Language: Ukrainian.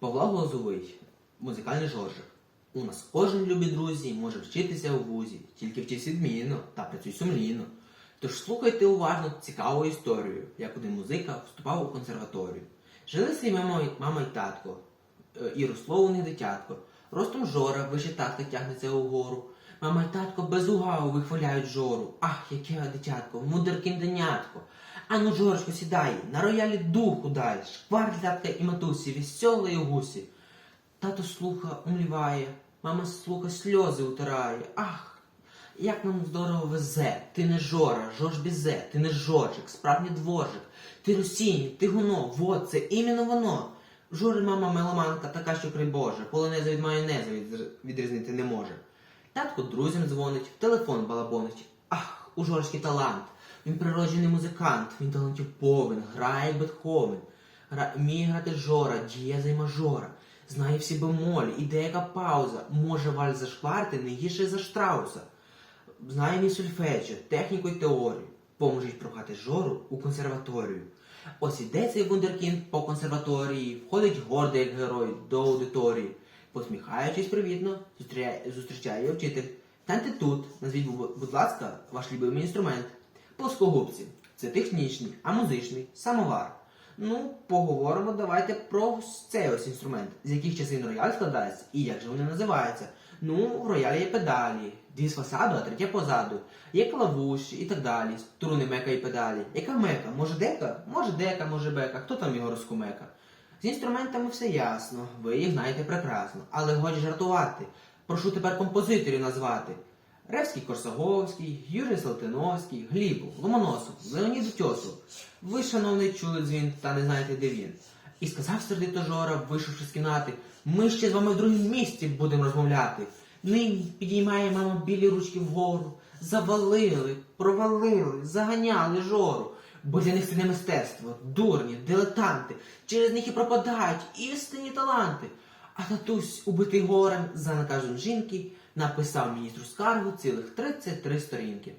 Павла Глазовий, музикальний жоржик. У нас кожен любі друзі може вчитися у вузі, тільки вчись відмінно та працюй сумлінно. Тож слухайте уважно цікаву історію, як один музика вступав у консерваторію. Жили собі мама, мама і татко, е, і росло у них дитятко. Ростом жора вище татка тягнеться угору. Мама і татко без угаву вихваляють жору. Ах, яке дитятко, мудр кінденятко. Ану, Жоржко, сідай, на роялі духу дай, шквар для татка і матусі, веселої гусі. Тато слуха умліває, мама слуха сльози утирає. Ах, як нам здорово везе, ти не жора, жорж бізе, ти не жоржик, справді дворжик, ти русінь, ти гуно, вот це іменно воно. Жори мама меломанка така, що край Боже, полонеза від майонеза відрізнити не може. Татко друзям дзвонить, телефон балабонить. У Жоржки талант. Він природжений музикант, він талантів повен, грає як Бетховен. Вміє грати жора, дієза й мажора. Знає всі бемолі, і деяка пауза. Може вальс зашкварити не гірше за Штрауса. Знає мій сульфеджіо, техніку й теорію. Поможуть прохати жору у консерваторію. Ось іде цей вундеркінд по консерваторії, входить гордий як герой до аудиторії. Посміхаючись привітно, зустрічає, зустрічає вчитель. Станьте тут, назвіть, будь ласка, ваш любимий інструмент. Плоскогубці. Це технічний, а музичний самовар. Ну, поговоримо давайте про цей ось інструмент, з яких частин рояль складається і як же вони називаються. Ну, в роялі є педалі, дві з фасаду, а третя позаду. Є клавуші і так далі, струни мека і педалі. Яка мека? Може дека? Може дека, може бека. Хто там його розкумека? З інструментами все ясно, ви їх знаєте прекрасно, але годі жартувати. Прошу тепер композиторів назвати. Ревський Корсаговський, Юрій Салтиновський, Глібов, Ломоносов, Леонід Тьосов. Ви, шановний, чули дзвін та не знаєте, де він. І сказав сердито Жора, вийшовши з кімнати, ми ще з вами в другому місці будемо розмовляти. Нині підіймає мама білі ручки вгору. Завалили, провалили, заганяли жору. Бо для них це не мистецтво, дурні, дилетанти. Через них і пропадають істинні таланти. А татусь, убитий горем, за наказом жінки, написав міністру скаргу цілих 33 сторінки.